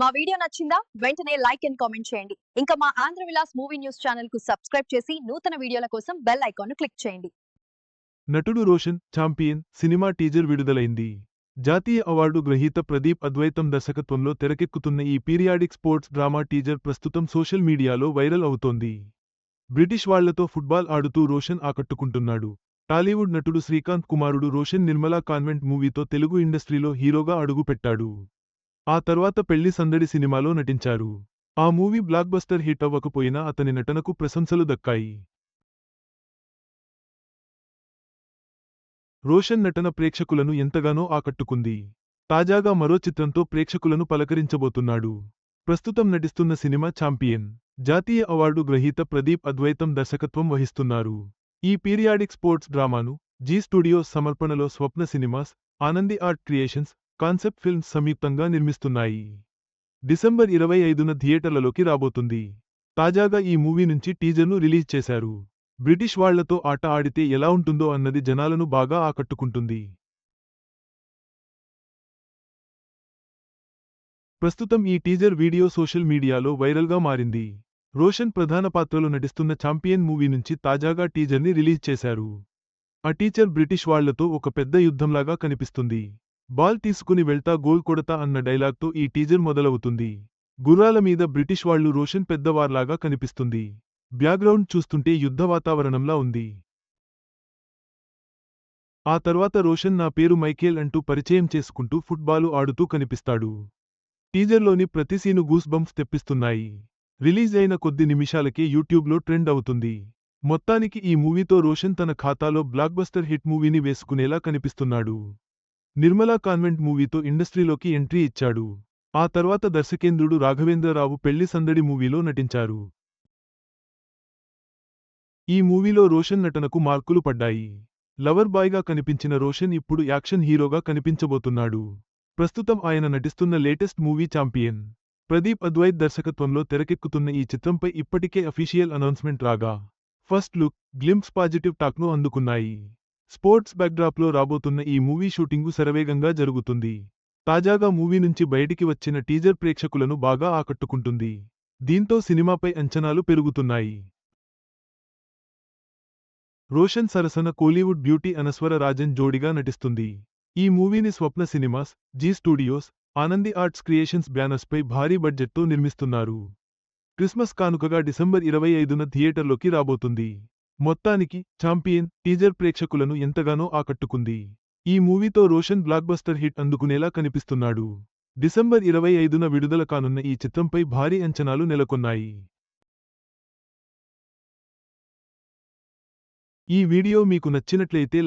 మా వీడియో నచ్చిందా? వెంటనే లైక్ అండ్ కామెంట్ చేయండి. ఇంకా మా ఆంధ్ర విలాస్ మూవీ న్యూస్ ఛానల్కు సబ్స్క్రైబ్ చేసి నూతన వీడియోల కోసం బెల్ ఐకాన్ను క్లిక్ చేయండి. నటుడు రోషన్ ఛాంపియన్ సినిమా టీజర్ విడుదలైంది. జాతీయ అవార్డు గ్రహీత ప్రదీప్ అద్వైతం దర్శకత్వంలో తెరకెక్కుతున్న ఈ పీరియాడిక్ స్పోర్ట్స్ డ్రామా టీజర్ ప్రస్తుతం సోషల్ మీడియాలో వైరల్ అవుతోంది. బ్రిటిష్ వాళ్ళతో ఫుట్బాల్ ఆడుతూ రోషన్ ఆకట్టుకుంటున్నాడు. టాలీవుడ్ నటుడు శ్రీకాంత్ కుమారుడు రోషన్ నిర్మలా కాన్వెంట్ మూవీతో తెలుగు ఇండస్ట్రీలో హీరోగా అడుగుపెట్టాడు. ఆ తర్వాత పెళ్ళి సందడి సినిమాలో నటించారు. ఆ మూవీ బ్లాక్ బస్టర్ హిట్ అవ్వకపోయినా అతని నటనకు ప్రశంసలు దక్కాయి. రోషన్ నటన ప్రేక్షకులను ఎంతగానో ఆకట్టుకుంది. తాజాగా మరో చిత్రంతో ప్రేక్షకులను పలకరించబోతున్నాడు. ప్రస్తుతం నటిస్తున్న సినిమా ఛాంపియన్ జాతీయ అవార్డు గ్రహీత ప్రదీప్ అద్వైతం దర్శకత్వం వహిస్తున్నారు. ఈ పీరియాడిక్ స్పోర్ట్స్ డ్రామాను జీ స్టూడియోస్ సమర్పణలో Swapna Cinemas Anandi Art Creations Concept Films సంయుక్తంగా నిర్మిస్తున్నాయి. డిసెంబర్ ఇరవై ఐదున థియేటర్లలోకి రాబోతుంది. తాజాగా ఈ మూవీ నుంచి టీజర్ను రిలీజ్ చేశారు. బ్రిటిష్ వాళ్ళతో ఆట ఆడితే ఎలా ఉంటుందో అన్నది జనాలను బాగా ఆకట్టుకుంటుంది. ప్రస్తుతం ఈ టీజర్ వీడియో సోషల్ మీడియాలో వైరల్గా మారింది. రోషన్ ప్రధాన పాత్రలో నటిస్తున్న ఛాంపియన్ మూవీ నుంచి తాజాగా టీజర్ని రిలీజ్ చేశారు. ఆ టీచర్ బ్రిటిష్ వాళ్ళతో ఒక పెద్ద యుద్ధంలాగా కనిపిస్తుంది. బాల్ తీసుకుని వెళ్తా గోల్ కొడతా అన్న డైలాగ్తో ఈ టీజర్ మొదలవుతుంది. గుర్రాల మీద బ్రిటిష్ వాళ్ళు రోషన్ పెద్దవార్లాగా కనిపిస్తుంది. బ్యాక్గ్రౌండ్ చూస్తుంటే యుద్ధ వాతావరణంలా ఉంది. ఆ తర్వాత రోషన్ నా పేరు మైకేల్ అంటూ పరిచయం చేసుకుంటూ ఫుట్బాలు ఆడుతూ కనిపిస్తాడు. టీజర్లోని ప్రతి సీను గూస్ బంప్స్ తెప్పిస్తున్నాయి. రిలీజ్ అయిన కొద్ది నిమిషాలకే యూట్యూబ్లో ట్రెండ్ అవుతుంది. మొత్తానికి ఈ మూవీతో రోషన్ తన ఖాతాలో బ్లాక్బస్టర్ హిట్ మూవీని వేసుకునేలా కనిపిస్తున్నాడు. నిర్మలా కాన్వెంట్ మూవీతో ఇండస్ట్రీలోకి ఎంట్రీ ఇచ్చాడు. ఆ తర్వాత దర్శకేంద్రుడు రాఘవేంద్రరావు పెళ్ళి సందడి మూవీలో నటించారు. ఈ మూవీలో రోషన్ నటనకు మార్కులు పడ్డాయి. లవర్ బాయ్గా కనిపించిన రోషన్ ఇప్పుడు యాక్షన్ హీరోగా కనిపించబోతున్నాడు. ప్రస్తుతం ఆయన నటిస్తున్న latest movie Champion. Pradeep Advaith దర్శకత్వంలో తెరకెక్కుతున్న ఈ చిత్రంపై ఇప్పటికే అఫీషియల్ అనౌన్స్మెంట్ రాగా ఫస్ట్ లుక్ గ్లింప్స్ పాజిటివ్ టాక్ను అందుకున్నాయి. స్పోర్ట్స్ బ్యాక్డ్రాప్లో రాబోతున్న ఈ మూవీ షూటింగు శరవేగంగా జరుగుతుంది. తాజాగా మూవీ నుంచి బయటికి వచ్చిన టీజర్ ప్రేక్షకులను బాగా ఆకట్టుకుంటుంది. దీంతో సినిమాపై అంచనాలు పెరుగుతున్నాయి. రోషన్ సరసన కోలీవుడ్ బ్యూటీ అనస్వర రాజన్ జోడిగా నటిస్తుంది. ఈ మూవీని Swapna Cinemas Zee Studios Anandi Arts Creations బ్యానర్స్పై భారీ బడ్జెట్తో నిర్మిస్తున్నారు. క్రిస్మస్ కానుకగా డిసెంబర్ ఇరవై ఐదున థియేటర్లోకి రాబోతుంది. మొత్తానికి ఛాంపియన్ టీజర్ ప్రేక్షకులను ఎంతగానో ఆకట్టుకుంది. ఈ మూవీతో రోషన్ బ్లాక్బస్టర్ హిట్ అందుకునేలా కనిపిస్తున్నాడు. డిసెంబర్ ఇరవై ఐదున విడుదల కానున్న ఈ చిత్రంపై భారీ అంచనాలు నెలకొన్నాయి. ఈ వీడియో మీకు నచ్చినట్లయితే